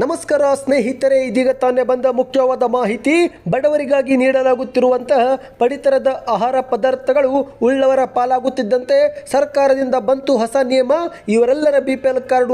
ನಮಸ್ಕಾರ ಸ್ನೇಹಿತರೆ, ಇದೀಗ ತಾನೇ ಬಂದ ಮುಖ್ಯವಾದ ಮಾಹಿತಿ. ಬಡವರಿಗಾಗಿ ನೀಡಲಾಗುತ್ತಿರುವಂತಹ ಪಡಿತರದ ಆಹಾರ ಪದಾರ್ಥಗಳು ಉಳ್ಳವರ ಪಾಲಾಗುತ್ತಿದ್ದಂತೆ ಸರ್ಕಾರದಿಂದ ಬಂತು ಹೊಸ ನಿಯಮ. ಇವರೆಲ್ಲರ ಬಿ ಪಿ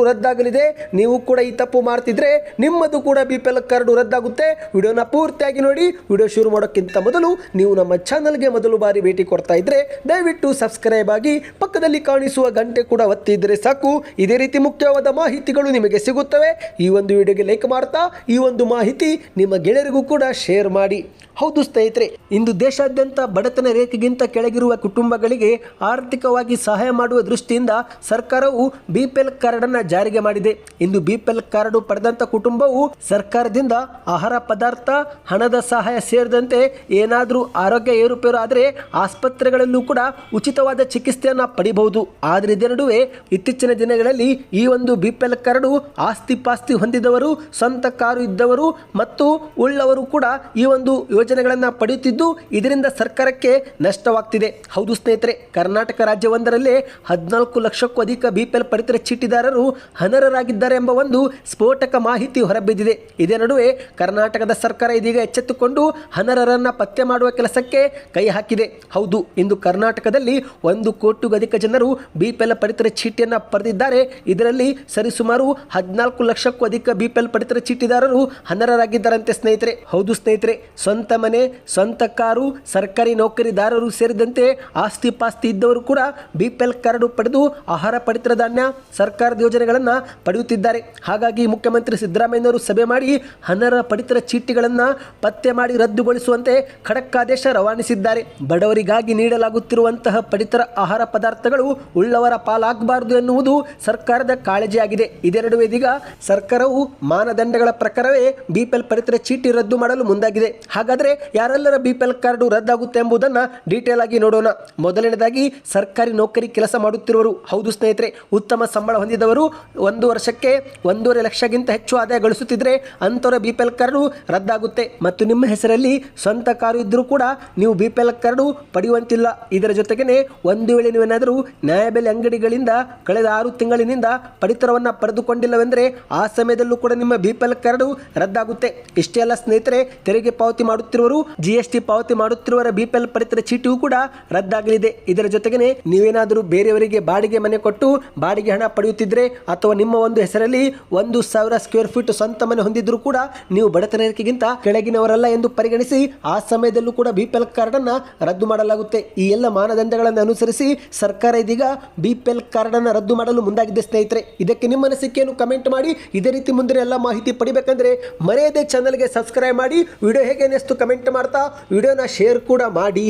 ರದ್ದಾಗಲಿದೆ. ನೀವು ಕೂಡ ಈ ತಪ್ಪು ಮಾಡ್ತಿದ್ರೆ ನಿಮ್ಮದು ಕೂಡ ಬಿ ಪಿ ರದ್ದಾಗುತ್ತೆ. ವಿಡಿಯೋನ ಪೂರ್ತಿಯಾಗಿ ನೋಡಿ. ವಿಡಿಯೋ ಶುರು ಮಾಡೋಕ್ಕಿಂತ ಮೊದಲು ನೀವು ನಮ್ಮ ಚಾನಲ್ಗೆ ಮೊದಲು ಬಾರಿ ಭೇಟಿ ಕೊಡ್ತಾ ಇದ್ರೆ ದಯವಿಟ್ಟು ಸಬ್ಸ್ಕ್ರೈಬ್ ಆಗಿ ಪಕ್ಕದಲ್ಲಿ ಕಾಣಿಸುವ ಗಂಟೆ ಕೂಡ ಒತ್ತಿದ್ರೆ ಸಾಕು. ಇದೇ ರೀತಿ ಮುಖ್ಯವಾದ ಮಾಹಿತಿಗಳು ನಿಮಗೆ ಸಿಗುತ್ತವೆ. ಈ ಒಂದು ವಿಡಿಯೋಗೆ ಲೈಕ್ ಮಾಡ್ತಾ ಈ ಒಂದು ಮಾಹಿತಿ ನಿಮ್ಮ ಗೆಳೆಯರಿಗೂ ಕೂಡ ಶೇರ್ ಮಾಡಿ. ಹೌದು ಸ್ನೇಹಿತರೆ, ಇಂದು ದೇಶಾದ್ಯಂತ ಬಡತನ ರೇಖೆಗಿಂತ ಕೆಳಗಿರುವ ಕುಟುಂಬಗಳಿಗೆ ಆರ್ಥಿಕವಾಗಿ ಸಹಾಯ ಮಾಡುವ ದೃಷ್ಟಿಯಿಂದ ಸರ್ಕಾರವು ಬಿಪಿಎಲ್ ಕಾರ್ಡ್ ಕಾರ್ಡನ್ನು ಜಾರಿಗೆ ಮಾಡಿದೆ. ಇಂದು ಬಿಪಿಎಲ್ ಎಲ್ ಕಾರ್ಡು ಪಡೆದಂಥ ಕುಟುಂಬವು ಸರ್ಕಾರದಿಂದ ಆಹಾರ ಪದಾರ್ಥ, ಹಣದ ಸಹಾಯ ಸೇರಿದಂತೆ ಏನಾದರೂ ಆರೋಗ್ಯ ಏರುಪೇರು ಆದರೆ ಆಸ್ಪತ್ರೆಗಳಲ್ಲೂ ಕೂಡ ಉಚಿತವಾದ ಚಿಕಿತ್ಸೆಯನ್ನು ಪಡಿಬಹುದು. ಆದರೆ ಇದರ ನಡುವೆ ಇತ್ತೀಚಿನ ದಿನಗಳಲ್ಲಿ ಈ ಒಂದು ಬಿಪಿಎಲ್ ಎಲ್ ಕಾರ್ಡು ಆಸ್ತಿ ಹೊಂದಿದವರು, ಸ್ವಂತ ಕಾರು ಇದ್ದವರು ಮತ್ತು ಉಳ್ಳವರು ಕೂಡ ಈ ಒಂದು ಯೋಜನೆಗಳನ್ನು ಪಡೆಯುತ್ತಿದ್ದು ಇದರಿಂದ ಸರ್ಕಾರಕ್ಕೆ ನಷ್ಟವಾಗ್ತಿದೆ. ಹೌದು ಸ್ನೇಹಿತರೆ, ಕರ್ನಾಟಕ ರಾಜ್ಯವೊಂದರಲ್ಲೇ ಹದಿನಾಲ್ಕು ಲಕ್ಷಕ್ಕೂ ಅಧಿಕ ಬಿ ಪಿ ಎಲ್ ಪಡಿತರ ಚೀಟಿದಾರರು ಅನರ್ಹರಾಗಿದ್ದಾರೆ ಎಂಬ ಒಂದು ಸ್ಫೋಟಕ ಮಾಹಿತಿ ಹೊರಬಿದ್ದಿದೆ. ಇದೇ ನಡುವೆ ಕರ್ನಾಟಕದ ಸರ್ಕಾರ ಇದೀಗ ಎಚ್ಚೆತ್ತುಕೊಂಡು ಅನರ್ಹರನ್ನು ಪತ್ತೆ ಮಾಡುವ ಕೆಲಸಕ್ಕೆ ಕೈ ಹಾಕಿದೆ. ಹೌದು, ಇಂದು ಕರ್ನಾಟಕದಲ್ಲಿ ಒಂದು ಕೋಟಿಗೂ ಅಧಿಕ ಜನರು ಬಿ ಪಿ ಎಲ್ ಪಡಿತರ ಚೀಟಿಯನ್ನು ಪಡೆದಿದ್ದಾರೆ. ಇದರಲ್ಲಿ ಸರಿಸುಮಾರು ಹದಿನಾಲ್ಕು ಲಕ್ಷಕ್ಕೂ ಅಧಿಕ ಬಿ ಪಿ ಎಲ್ ಪಡಿತರ ಚೀಟಿದಾರರು ಅನರ್ಹರಾಗಿದ್ದಾರಂತೆ ಸ್ನೇಹಿತರೆ. ಹೌದು ಸ್ನೇಹಿತರೆ, ಸ್ವಂತ ಮನೆ, ಸ್ವಂತ ಕಾರು, ಸರ್ಕಾರಿ ನೌಕರಿದಾರರು ಸೇರಿದಂತೆ ಆಸ್ತಿ ಪಾಸ್ತಿ ಇದ್ದವರು ಕೂಡ ಬಿ ಪಿ ಎಲ್ ಕಾರ್ಡು ಪಡೆದು ಆಹಾರ ಪಡಿತರ ಧಾನ್ಯ ಸರ್ಕಾರದ ಯೋಜನೆಗಳನ್ನು ಪಡೆಯುತ್ತಿದ್ದಾರೆ. ಹಾಗಾಗಿ ಮುಖ್ಯಮಂತ್ರಿ ಸಿದ್ದರಾಮಯ್ಯನವರು ಸಭೆ ಮಾಡಿ ಅನರ್ಹ ಪಡಿತರ ಚೀಟಿಗಳನ್ನು ಪತ್ತೆ ಮಾಡಿ ರದ್ದುಗೊಳಿಸುವಂತೆ ಖಡಕ್ ಆದೇಶ ರವಾನಿಸಿದ್ದಾರೆ. ಬಡವರಿಗಾಗಿ ನೀಡಲಾಗುತ್ತಿರುವಂತಹ ಪಡಿತರ ಆಹಾರ ಪದಾರ್ಥಗಳು ಉಳ್ಳವರ ಪಾಲಾಗಬಾರದು ಎನ್ನುವುದು ಸರ್ಕಾರದ ಕಾಳಜಿಯಾಗಿದೆ. ಇದೆರಡು ಇದಿಗ ಸರ್ಕಾರವು ಮಾನದಂಡಗಳ ಪ್ರಕಾರವೇ ಬಿಪಿಎಲ್ ಪಡಿತರ ಚೀಟಿ ರದ್ದು ಮಾಡಲು ಮುಂದಾಗಿದೆ. ಹಾಗಾದರೆ ಯಾರೆಲ್ಲರ ಬಿ ಪಿ ಎಲ್ ಕಾರ್ಡು ರದ್ದಾಗುತ್ತೆ ಎಂಬುದನ್ನು ಡೀಟೇಲ್ ಆಗಿ ನೋಡೋಣ. ಮೊದಲನೇದಾಗಿ, ಸರ್ಕಾರಿ ನೌಕರಿ ಕೆಲಸ ಮಾಡುತ್ತಿರುವರು. ಹೌದು ಸ್ನೇಹಿತರೆ, ಉತ್ತಮ ಸಂಬಳ ಹೊಂದಿದವರು ಒಂದು ವರ್ಷಕ್ಕೆ ಒಂದೂವರೆ ಲಕ್ಷಕ್ಕಿಂತ ಹೆಚ್ಚು ಆದಾಯ ಗಳಿಸುತ್ತಿದ್ದರೆ ಅಂಥವರ ಬಿ ಪಿ ಎಲ್ ಕಾರ್ಡು ರದ್ದಾಗುತ್ತೆ. ಮತ್ತು ನಿಮ್ಮ ಹೆಸರಲ್ಲಿ ಸ್ವಂತ ಕಾರು ಇದ್ದರೂ ಕೂಡ ನೀವು ಬಿ ಪಿ ಎಲ್ ಕಾರ್ಡು ಪಡೆಯುವಂತಿಲ್ಲ. ಇದರ ಜೊತೆಗೇ ಒಂದು ವೇಳೆ ನೀವೇನಾದರೂ ನ್ಯಾಯಬೆಲೆ ಅಂಗಡಿಗಳಿಂದ ಕಳೆದ ಆರು ತಿಂಗಳಿನಿಂದ ಪಡಿತರವನ್ನು ಪಡೆದುಕೊಂಡಿಲ್ಲವೆಂದರೆ ಆ ಸಮಯದಲ್ಲೂ ಕೂಡ ನಿಮ್ಮ ಬಿ ಪಿ ಎಲ್ ಕಾರ್ಡು ರದ್ದಾಗುತ್ತೆ. ಇಷ್ಟೇ ಅಲ್ಲ ಸ್ನೇಹಿತರೆ, ತೆರಿಗೆ ಪಾವತಿ ಮಾಡುತ್ತಿರುವರು ಜಿಎಸ್ಟಿ ಪಾವತಿ ಮಾಡುತ್ತಿರುವರ ಬಿಪಿಎಲ್ ಪಡಿತರ ಚೀಟಿಯೂ ಕೂಡ ರದ್ದಾಗಲಿದೆ. ಇದರ ಜೊತೆಗೆ ನೀವೇನಾದರೂ ಬೇರೆಯವರಿಗೆ ಬಾಡಿಗೆ ಮನೆ ಕೊಟ್ಟು ಬಾಡಿಗೆ ಹಣ ಪಡೆಯುತ್ತಿದ್ದರೆ ಅಥವಾ ನಿಮ್ಮ ಒಂದು ಹೆಸರಲ್ಲಿ ಒಂದು ಸಾವಿರ ಸ್ಕ್ವೇರ್ ಫೀಟ್ ಸ್ವಂತ ಮನೆ ಹೊಂದಿದ್ರೂ ಕೂಡ ನೀವು ಬಡತನ ರೇಖೆಗಿಂತ ಕೆಳಗಿನವರಲ್ಲ ಎಂದು ಪರಿಗಣಿಸಿ ಆ ಸಮಯದಲ್ಲೂ ಕೂಡ ಬಿಪಿಎಲ್ ಕಾರ್ಡ್ ಅನ್ನ ರದ್ದು ಮಾಡಲಾಗುತ್ತೆ. ಈ ಎಲ್ಲ ಮಾನದಂಡಗಳನ್ನು ಅನುಸರಿಸಿ ಸರ್ಕಾರ ಇದೀಗ ಬಿಪಿಎಲ್ ಕಾರ್ಡ್ ಅನ್ನ ರದ್ದು ಮಾಡಲು ಮುಂದಾಗಿದೆ ಸ್ನೇಹಿತರೆ. ಇದಕ್ಕೆ ನಿಮ್ಮ ಅನಿಸಿಕೆಯನ್ನು ಕಮೆಂಟ್ ಮಾಡಿ. ಇದೇ ರೀತಿ ಮುಂದಿನ ಎಲ್ಲ ಮಾಹಿತಿ ಪಡಿಬೇಕಂದ್ರೆ ಮರೆಯದೇ ಚಾನಲ್ಗೆ ಸಬ್ಸ್ಕ್ರೈಬ್ ಮಾಡಿ. ವಿಡಿಯೋ ಹೇಗೆ ಅನ್ನಿಸ್ತು ಕಮೆಂಟ್ ಮಾಡ್ತಾ ವಿಡಿಯೋನ ಶೇರ್ ಕೂಡ ಮಾಡಿ.